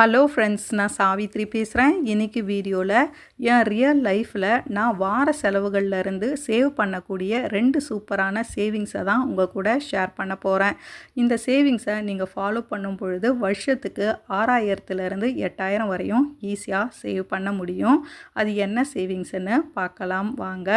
Hello friends நான் சாவித்ரி பேசுகிறேன் இன்றைக்கி வீடியோவில் என் ரியல் லைஃப்பில் நான் வார செலவுகள்லேருந்து சேவ் பண்ணக்கூடிய ரெண்டு சூப்பரான சேவிங்ஸை தான் உங்கள் கூட ஷேர் பண்ண போகிறேன் இந்த சேவிங்ஸை நீங்கள் ஃபாலோ பண்ணும் பொழுது வருஷத்துக்கு ஆறாயிரத்துலேருந்து எட்டாயிரம் வரையும் ஈஸியாக சேவ் பண்ண முடியும். அது என்ன சேவிங்ஸ்னு பார்க்கலாம் வாங்க.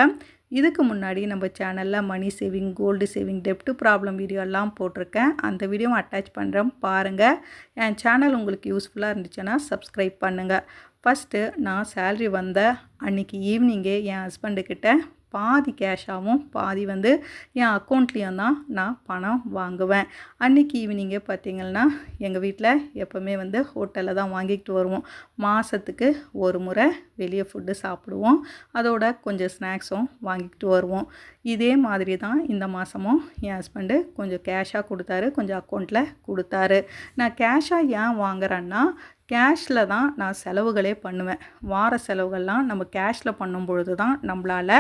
இதுக்கு முன்னாடி நம்ம சேனலில் மணி சேவிங் கோல்டு சேவிங் டெப்ட்டு ப்ராப்ளம் வீடியோலாம் போட்டிருக்கேன். அந்த வீடியோவும் அட்டாச் பண்ணுறேன் பாருங்கள் என் சேனல் உங்களுக்கு யூஸ்ஃபுல்லாக இருந்துச்சுன்னா சப்ஸ்கிரைப் பண்ணுங்கள் ஃபஸ்ட்டு நான் சேல்ரி வந்த அன்றைக்கி ஈவினிங்கே என் ஹஸ்பண்டுக்கிட்ட பாதி கேஷாகவும் பாதி வந்து என் அக்கௌண்ட்லேயும் தான் நான் பணம் வாங்குவேன். அன்றைக்கி ஈவினிங்கே பார்த்திங்கன்னா எங்கள் வீட்டில் எப்போவுமே வந்து ஹோட்டலில் தான் வாங்கிக்கிட்டு வருவோம். மாதத்துக்கு ஒரு முறை வெளியே ஃபுட்டு சாப்பிடுவோம். அதோட கொஞ்சம் ஸ்நாக்ஸும் வாங்கிக்கிட்டு வருவோம். இதே மாதிரி தான் இந்த மாதமும் என் ஹஸ்பண்டு கொஞ்சம் கேஷாக கொடுத்தாரு கொஞ்சம் அக்கௌண்ட்டில் கொடுத்தாரு. நான் கேஷாக ஏன் வாங்குறேன்னா கேஷில் தான் நான் செலவுகளே பண்ணுவேன். வார செலவுகள்லாம் நம்ம கேஷில் பண்ணும் பொழுது தான் நம்மளால்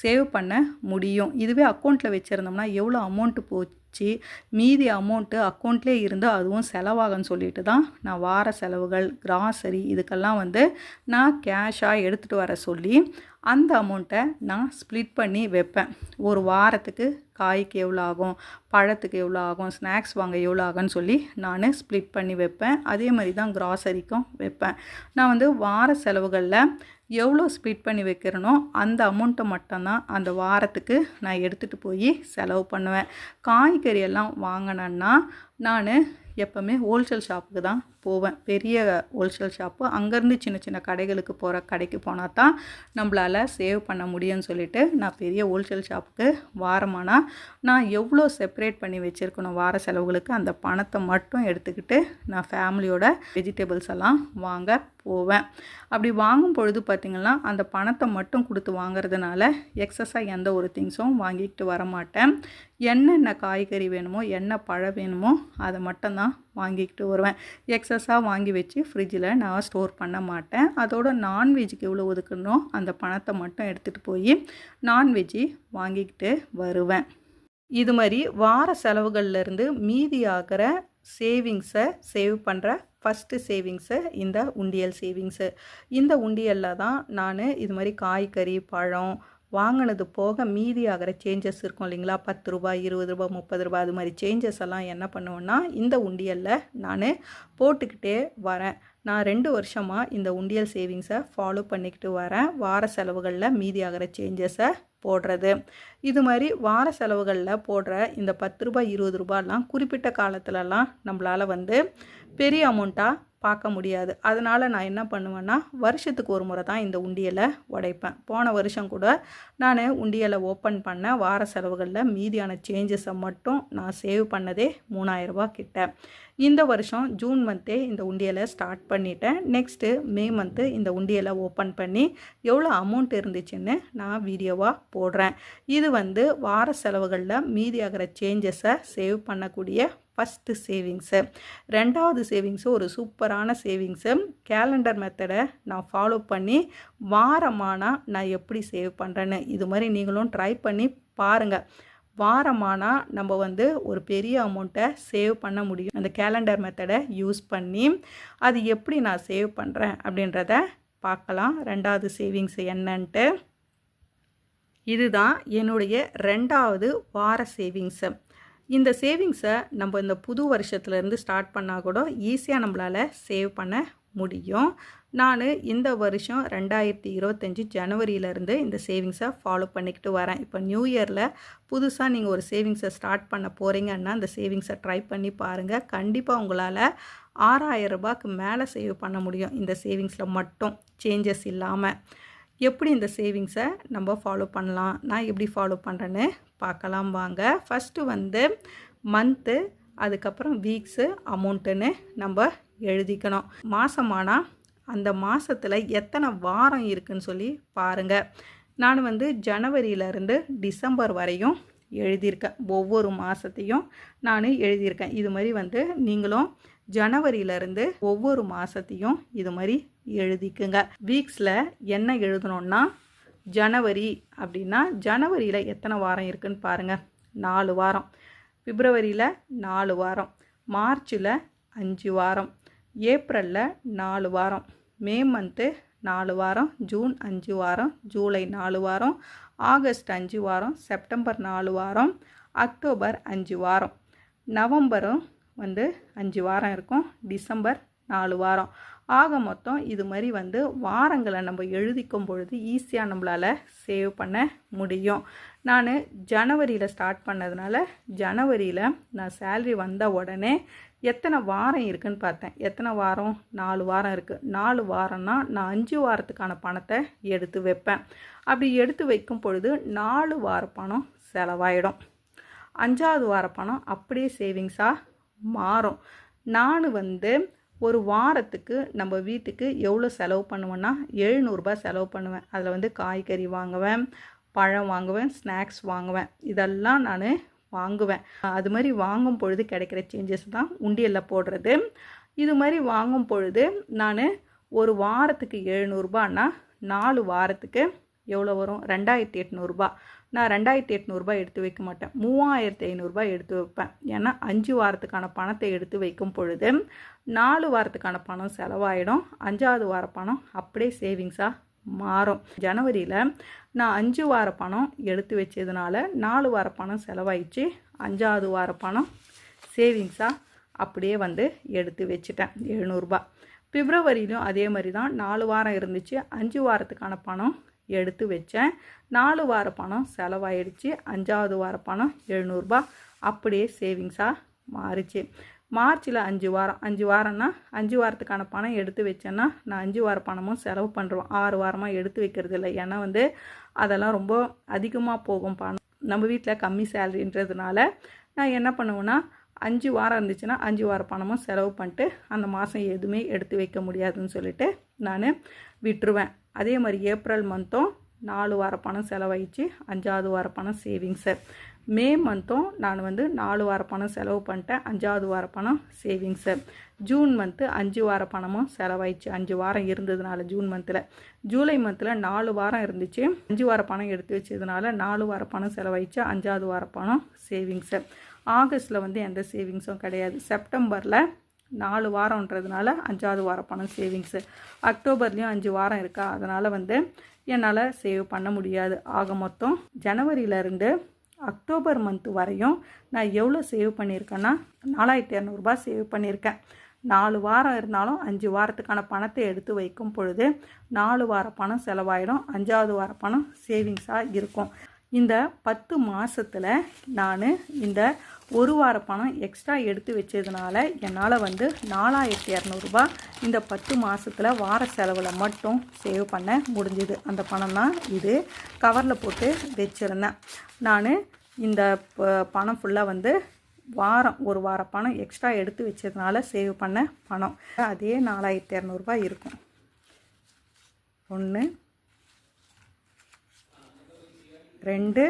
சேவ் பண்ண முடியும். இதுவே அக்கௌண்ட்டில் வச்சுருந்தோம்னா எவ்வளோ அமௌண்ட்டு போச்சு மீதி அமௌண்ட்டு அக்கௌண்ட்லேயே இருந்து அதுவும் செலவாகும்னு சொல்லிட்டு தான் நான் வார செலவுகள் கிராசரி இதுக்கெல்லாம் வந்து நான் கேஷாக எடுத்துகிட்டு வர சொல்லி அந்த அமௌண்ட்டை நான் ஸ்ப்ளிட் பண்ணி வைப்பேன். ஒரு வாரத்துக்கு காய்க்கு எவ்வளோ ஆகும் பழத்துக்கு எவ்வளோ ஆகும் ஸ்நாக்ஸ் வாங்க எவ்வளோ ஆகும்னு சொல்லி நான் ஸ்ப்ளிட் பண்ணி வைப்பேன். அதே மாதிரி தான் கிராசரிக்கும் வைப்பேன். நான் வந்து வார செலவுகளில் எவ்வளோ ஸ்ப்ளிட் பண்ணி வைக்கிறனோ அந்த அமௌண்ட்டை மட்டும்தான் அந்த வாரத்துக்கு நான் எடுத்துகிட்டு போய் செலவு பண்ணுவேன். காய்கறி எல்லாம் வாங்கினேன்னா நான் எப்போவுமே ஹோல்சேல் ஷாப்புக்கு தான் போவேன். பெரிய ஹோல்சேல் ஷாப்பு அங்கேருந்து சின்ன சின்ன கடைகளுக்கு போகிற கடைக்கு போனால் தான் நம்மளால் சேவ் பண்ண முடியும்னு சொல்லிட்டு நான் பெரிய ஹோல்சேல் ஷாப்புக்கு வாரமானால் நான் எவ்வளோ செப்பரேட் பண்ணி வச்சுருக்கணும் வார செலவுகளுக்கு அந்த பணத்தை மட்டும் எடுத்துக்கிட்டு நான் ஃபேமிலியோட வெஜிடபிள்ஸ் எல்லாம் வாங்க போவேன். அப்படி வாங்கும் பொழுது பார்த்திங்கன்னா அந்த பணத்தை மட்டும் கொடுத்து வாங்குறதுனால எக்ஸஸாக எந்த ஒரு திங்ஸும் வாங்கிக்கிட்டு வர மாட்டேன் என்னென்ன காய்கறி வேணுமோ என்ன பழம் வேணுமோ அதை மட்டும்தான் வாங்கிக்கிட்டு வருவேன். எக்ஸஸாக வாங்கி வச்சு ஃப்ரிட்ஜில் நான் ஸ்டோர் பண்ண மாட்டேன். அதோட நான்வெஜ்ஜுக்கு எவ்வளோ ஒதுக்கணும் அந்த பணத்தை மட்டும் எடுத்துகிட்டு போய் நான்வெஜ்ஜி வாங்கிக்கிட்டு வருவேன். இது மாதிரி வார செலவுகள்லேருந்து மீதி ஆகிற சேவிங்ஸை சேவ் பண்ணுற ஃபஸ்ட்டு சேவிங்ஸு இந்த உண்டியல் சேவிங்ஸு இந்த உண்டியலில் தான் நான் இது மாதிரி காய்கறி பழம் வாங்கினது போக மீதி ஆகிற சேஞ்சஸ் இருக்கும் இல்லைங்களா? பத்து ரூபாய் இருபது ரூபாய் முப்பது ரூபாய் அது மாதிரி சேஞ்சஸ் எல்லாம் என்ன பண்ணுவேன்னா இந்த உண்டியலில் நான் போட்டுக்கிட்டே வரேன். நான் ரெண்டு வருஷமாக இந்த உண்டியல் சேவிங்ஸை ஃபாலோ பண்ணிக்கிட்டு வரேன். வார செலவுகளில் மீதி ஆகிற சேஞ்சஸை போடுறது. இது மாதிரி வார செலவுகளில் போடுற இந்த பத்து ரூபாய் இருபது ரூபாயெலாம் குறிப்பிட்ட காலத்துலலாம் நம்மளால் வந்து பெரிய அமௌண்ட்டாக பார்க்க முடியாது. அதனால் நான் என்ன பண்ணுவேன்னா வருஷத்துக்கு ஒரு முறை தான் இந்த உண்டியலை உடைப்பேன். போன வருஷம் கூட நான் உண்டியலை ஓப்பன் பண்ண வார செலவுகளில் மீதியான சேஞ்சஸை மட்டும் நான் சேவ் பண்ணதே மூணாயிரரூபா கிட்ட. இந்த வருஷம் ஜூன் மந்த்தே இந்த உண்டியலை ஸ்டார்ட் பண்ணிட்டேன். நெக்ஸ்ட்டு மே மந்த்து இந்த உண்டியலை ஓப்பன் பண்ணி எவ்வளோ அமௌண்ட் இருந்துச்சுன்னு நான் வீடியோவாக போடுறேன். இது வந்து வார செலவுகளில் மீதியாகிற சேஞ்சஸை சேவ் பண்ணக்கூடிய ஃபஸ்ட்டு சேவிங்ஸு ரெண்டாவது சேவிங்ஸு ஒரு சூப்பரான சேவிங்ஸு கேலண்டர் மெத்தடை நான் ஃபாலோ பண்ணி வாரமானால் நான் எப்படி சேவ் பண்ணுறேன்னு இது மாதிரி நீங்களும் ட்ரை பண்ணி பாருங்கள் வாரமானால் நம்ம வந்து ஒரு பெரிய அமௌண்ட்டை சேவ் பண்ண முடியும். அந்த கேலண்டர் மெத்தடை யூஸ் பண்ணி அது எப்படி நான் சேவ் பண்ணுறேன் அப்படின்றத பார்க்கலாம். ரெண்டாவது சேவிங்ஸ் என்னன்ட்டு. இதுதான் என்னுடைய ரெண்டாவது வார சேவிங்ஸு இந்த சேவிங்ஸை நம்ம இந்த புது வருஷத்துலேருந்து ஸ்டார்ட் பண்ணால் கூட ஈஸியாக நம்மளால் சேவ் பண்ண முடியும். நான் இந்த வருஷம் ரெண்டாயிரத்தி இருபத்தஞ்சி ஜனவரியிலேருந்து இந்த சேவிங்ஸை ஃபாலோ பண்ணிக்கிட்டு வரேன். இப்போ நியூ இயரில் புதுசாக நீங்கள் ஒரு சேவிங்ஸை ஸ்டார்ட் பண்ண போகிறீங்கன்னா அந்த சேவிங்ஸை ட்ரை பண்ணி பாருங்கள் கண்டிப்பாக உங்களால் ஆறாயிரம் ரூபாய்க்கு மேலே சேவ் பண்ண முடியும். இந்த சேவிங்ஸில் மட்டும் சேஞ்சஸ் இல்லாமல் எப்படி இந்த சேவிங்ஸை நம்ம ஃபாலோ பண்ணலாம்? நான் எப்படி ஃபாலோ பண்ணுறேன்னு பார்க்கலாம் வாங்க. ஃபஸ்ட்டு வந்து மந்த்து அதுக்கப்புறம் வீக்ஸு அமௌண்ட்டுன்னு நம்ம எழுதிக்கணும். மாதமானால் அந்த மாதத்தில் எத்தனை வாரம் இருக்குதுன்னு சொல்லி பாருங்கள் நான் வந்து ஜனவரியிலேருந்து டிசம்பர் வரையும் எழுதியிருக்கேன். ஒவ்வொரு மாதத்தையும் நான் எழுதியிருக்கேன். இது மாதிரி வந்து நீங்களும் ஜனவரியிலேருந்து ஒவ்வொரு மாதத்தையும் இது மாதிரி எழுதிக்குங்க. வீக்ஸில் என்ன எழுதணுன்னா ஜனவரி அப்படின்னா ஜனவரியில் எத்தனை வாரம் இருக்குதுன்னு பாருங்கள் நாலு வாரம். பிப்ரவரியில் நாலு வாரம். மார்ச்சில் அஞ்சு வாரம். ஏப்ரலில் நாலு வாரம். மே மந்த்து நாலு வாரம். ஜூன் அஞ்சு வாரம். ஜூலை நாலு வாரம். ஆகஸ்ட் அஞ்சு வாரம். செப்டம்பர் நாலு வாரம். அக்டோபர் அஞ்சு வாரம். நவம்பரும் வந்து அஞ்சு வாரம் இருக்கும். டிசம்பர் நாலு வாரம். ஆக மொத்தம் இது மாதிரி வந்து வாரங்களை நம்ம எழுதிக்கும் பொழுது ஈஸியாக நம்மளால் சேவ் பண்ண முடியும். நான் ஜனவரியில் ஸ்டார்ட் பண்ணதுனால ஜனவரியில் நான் சேல்ரி வந்த உடனே எத்தனை வாரம் இருக்குன்னு பார்த்தேன். எத்தனை வாரம்? நாலு வாரம் இருக்குது நாலு வாரம்னா நான் அஞ்சு வாரத்துக்கான பணத்தை எடுத்து வைப்பேன். அப்படி எடுத்து வைக்கும் பொழுது நாலு வார பணம் செலவாயிடும். அஞ்சாவது வார பணம் அப்படியே சேவிங்ஸாக மாறும். நான் வந்து ஒரு வாரத்துக்கு நம்ம வீட்டுக்கு எவ்வளோ செலவு பண்ணுவேன்னா எழுநூறுபா செலவு பண்ணுவேன். அதில் வந்து காய்கறி வாங்குவேன் பழம் வாங்குவேன் ஸ்நாக்ஸ் வாங்குவேன். இதெல்லாம் நான் வாங்குவேன். அது மாதிரி வாங்கும் பொழுது கிடைக்கிற சேஞ்சஸ் தான் உண்டியலில் போடுறது. இது மாதிரி வாங்கும் பொழுது நான் ஒரு வாரத்துக்கு எழுநூறுபான்னா நாலு வாரத்துக்கு எவ்வளோ வரும்? ரெண்டாயிரத்தி எட்நூறுபா நான் ரெண்டாயிரத்தி எட்நூறுபா எடுத்து வைக்க மாட்டேன். மூவாயிரத்தி ஐநூறுரூபா எடுத்து வைப்பேன். ஏன்னா அஞ்சு வாரத்துக்கான பணத்தை எடுத்து வைக்கும் பொழுது நாலு வாரத்துக்கான பணம் செலவாயிடும். அஞ்சாவது வார பணம் அப்படியே சேவிங்ஸாக மாறும். ஜனவரியில் நான் அஞ்சு வார பணம் எடுத்து வச்சதுனால நாலு வார பணம் செலவாயிடுச்சு. அஞ்சாவது வார பணம் சேவிங்ஸாக அப்படியே வந்து எடுத்து வச்சுட்டேன். எழுநூறுபா. பிப்ரவரியிலும் அதே மாதிரி தான் நாலு வாரம் இருந்துச்சு. அஞ்சு வாரத்துக்கான பணம் எடுத்து வச்சேன். நாலு வார பணம் செலவாயிடுச்சு. அஞ்சாவது வார பணம் எழுநூறுபா. அப்படியே சேவிங்ஸாக மாறிச்சு. மார்ச்சில் அஞ்சு வாரம் அஞ்சு வாரம்னா அஞ்சு வாரத்துக்கான பணம் எடுத்து வச்சேன்னா நான் அஞ்சு வார பணமும் செலவு பண்ணுறோம் ஆறு வாரமாக எடுத்து வைக்கிறது இல்லை. ஏன்னா வந்து அதெல்லாம் ரொம்ப அதிகமாக போகும் பணம். நம்ம வீட்டில் கம்மி சேலரின்றதுனால நான் என்ன பண்ணுவேன்னா அஞ்சு வாரம் இருந்துச்சுன்னா அஞ்சு வார பணமும் செலவு பண்ணிட்டு அந்த மாதம் எதுவுமே எடுத்து வைக்க முடியாதுன்னு சொல்லிட்டு நான் விட்டுருவேன். அதே மாதிரி ஏப்ரல் மந்த்தும் நாலு வார பணம் செலவாயிடுச்சு. அஞ்சாவது வார பணம் சேவிங்ஸு மே மந்த்தும் நான் வந்து நாலு வார பணம் செலவு பண்ணிட்டேன். அஞ்சாவது வார பணம் சேவிங்ஸு ஜூன் மந்த்து அஞ்சு வார பணமும் செலவாயிடுச்சு. அஞ்சு வாரம் இருந்ததுனால ஜூன் மந்தில் ஜூலை மந்தில் நாலு வாரம் இருந்துச்சு. அஞ்சு வார பணம் எடுத்து வச்சதுனால நாலு வார பணம் செலவாயிடுச்சு. அஞ்சாவது வார பணம் சேவிங்ஸு ஆகஸ்ட்டில் வந்து எந்த சேவிங்ஸும் கிடையாது. செப்டம்பரில் நாலு வாரம்ன்றதுனால அஞ்சாவது வார பணம் சேவிங்ஸு அக்டோபர்லேயும் அஞ்சு வாரம் இருக்கா? அதனால் வந்து என்னால் சேவ் பண்ண முடியாது. ஆக மொத்தம் ஜனவரியிலேருந்து அக்டோபர் மந்த் வரையும் நான் எவ்வளோ சேவ் பண்ணியிருக்கேன்னா நாலாயிரத்தி இரநூறுபா சேவ் பண்ணியிருக்கேன் நாலு வாரம் இருந்தாலும் அஞ்சு வாரத்துக்கான பணத்தை எடுத்து வைக்கும் பொழுது நாலு வார பணம் செலவாயிடும். அஞ்சாவது வார பணம் சேவிங்ஸாக இருக்கும். இந்த பத்து மாதத்தில் நான் இந்த ஒரு வார பணம் எக்ஸ்ட்ரா எடுத்து வச்சதுனால என்னால் வந்து நாலாயிரத்தி இரநூறுபா இந்த பத்து மாதத்தில் வார செலவில் மட்டும் சேவ் பண்ண முடிஞ்சுது. அந்த பணம் தான் இது. கவரில் போட்டு வச்சுருந்தேன். நான் இந்த பணம் ஃபுல்லாக வந்து வாரம் ஒரு வார பணம் எக்ஸ்ட்ரா எடுத்து வச்சதுனால சேவ் பண்ண பணம். அதே நாலாயிரத்தி இரநூறுபா இருக்கும். ஒன்று ரெண்டு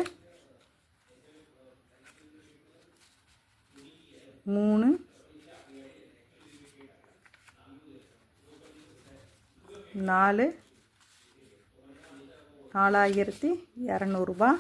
மூணு நாலு நாலாயிரத்தி இரநூறுபா.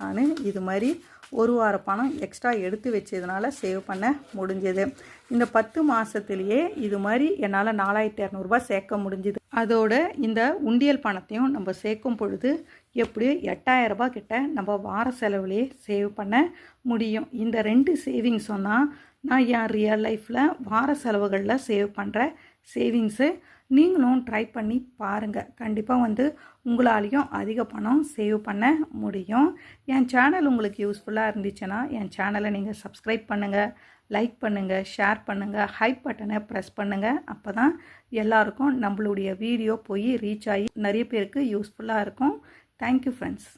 நான் இது மாதிரி ஒரு வார பணம் எக்ஸ்ட்ரா எடுத்து வச்சதுனால சேவ் பண்ண முடிஞ்சது. இந்த பத்து மாதத்துலேயே இது மாதிரி என்னால் நாலாயிரத்தி இரநூறுபா சேர்க்க முடிஞ்சுது. அதோட இந்த உண்டியல் பணத்தையும் நம்ம சேர்க்கும் பொழுது எப்படியும் எட்டாயிரரூபா கிட்ட நம்ம வார செலவுலேயே சேவ் பண்ண முடியும். இந்த ரெண்டு சேவிங்ஸும் தான் நான் என் ரியல் லைஃப்பில் வார செலவுகளில் சேவ் பண்ணுற சேவிங்ஸு நீங்களும் ட்ரை பண்ணி பாருங்கள் கண்டிப்பாக வந்து உங்களாலேயும் அதிக பணம் சேவ் பண்ண முடியும். என் சேனல் உங்களுக்கு யூஸ்ஃபுல்லாக இருந்துச்சுன்னா என் சேனலை நீங்கள் சப்ஸ்கிரைப் பண்ணுங்கள் லைக் பண்ணுங்கள் ஷேர் பண்ணுங்கள் ஹைப் பட்டனை ப்ரெஸ் பண்ணுங்கள் அப்போ தான் எல்லாருக்கும் நம்மளுடைய வீடியோ போய் ரீச் ஆகி நிறைய பேருக்கு யூஸ்ஃபுல்லாக இருக்கும். Thank you friends